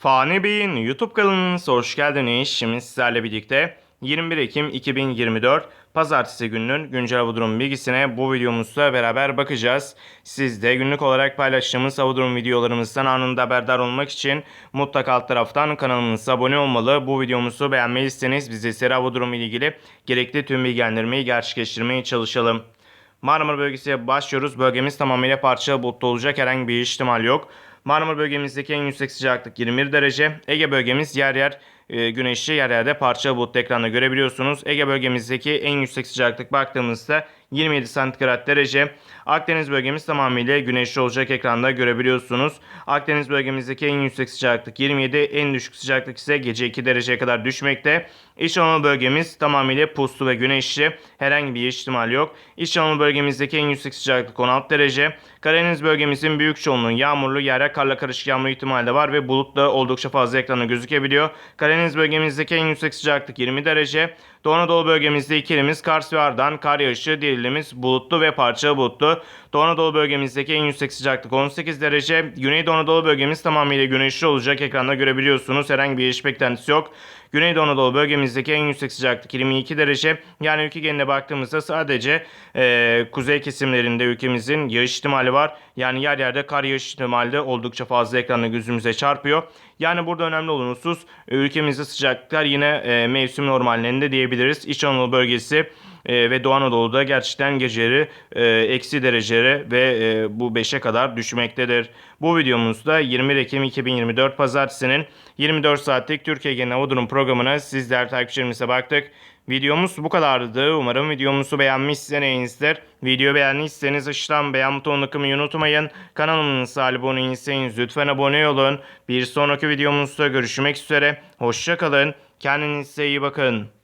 Fani Bey'in YouTube kanalınıza hoş geldiniz. Şimdi sizlerle birlikte 21 Ekim 2024 Pazartesi gününün güncel hava durum bilgisine bu videomuzda beraber bakacağız. Siz de günlük olarak paylaştığımız hava durum videolarımızdan anında haberdar olmak için mutlaka alt taraftan kanalımıza abone olmalı. Bu videomuzu beğenmeyi bize seri hava durumu ile ilgili gerekli tüm bilgilendirmeyi gerçekleştirmeye çalışalım. Marmara bölgesiye başlıyoruz. Bölgemiz tamamıyla parçalı bulutlu olacak. Herhangi bir ihtimal yok. Marmara bölgemizdeki en yüksek sıcaklık 21 derece. Ege bölgemiz yer yer güneşli yer yerde parçalı bulutlu ekranda görebiliyorsunuz. Ege bölgemizdeki en yüksek sıcaklık baktığımızda 27 santigrat derece. Akdeniz bölgemiz tamamıyla güneşli olacak ekranda görebiliyorsunuz. Akdeniz bölgemizdeki en yüksek sıcaklık 27, en düşük sıcaklık ise gece 2 dereceye kadar düşmekte. İç Anadolu bölgemiz tamamıyla puslu ve güneşli. Herhangi bir ihtimal yok. İç Anadolu bölgemizdeki en yüksek sıcaklık 16 derece. Karadeniz bölgemizin büyük çoğunluğu yağmurlu, yere karla karışık yağmur ihtimali de var ve bulut da oldukça fazla ekranda gözükebiliyor. Karadeniz bölgemizdeki en yüksek sıcaklık 20 derece. Doğu Anadolu bölgemizde ikilimiz Kars ve Ardahan, kar yağışı, diğerimiz bulutlu ve parça bulutlu. Doğu Anadolu bölgemizdeki en yüksek sıcaklık 18 derece. Güneydoğu Anadolu bölgemiz tamamıyla güneşli olacak. Ekranda görebiliyorsunuz. Herhangi bir iş beklentisi yok. Güneydoğu Anadolu bölgemizdeki en yüksek sıcaklık 22 derece. Yani ülke geneline baktığımızda sadece e, kuzey kesimlerinde ülkemizin yağış ihtimali var. Yani yer yerde kar yağış ihtimali de oldukça fazla ekranda gözümüze çarpıyor. Yani burada önemli olan husus e, ülkemizde sıcaklıklar yine e, mevsim normallerinde diyebiliriz. İç Anadolu bölgesi e, ve Doğu Anadolu'da gerçekten geceleri e, eksi derecelere ve e, bu 5'e kadar düşmektedir. Bu videomuzda 20 Ekim 2024 Pazartesi'nin 24 saatlik Türkiye Genel Hava Durum programına sizler takipçilerimize baktık. Videomuz bu kadardı. Umarım videomuzu beğenmişsinizdir. Video beğendiyseniz aşağıdan beğen butonuna kılmayı unutmayın. Kanalımıza abone değilseniz lütfen abone olun. Bir sonraki videomuzda görüşmek üzere. Hoşçakalın. Kendinize iyi bakın.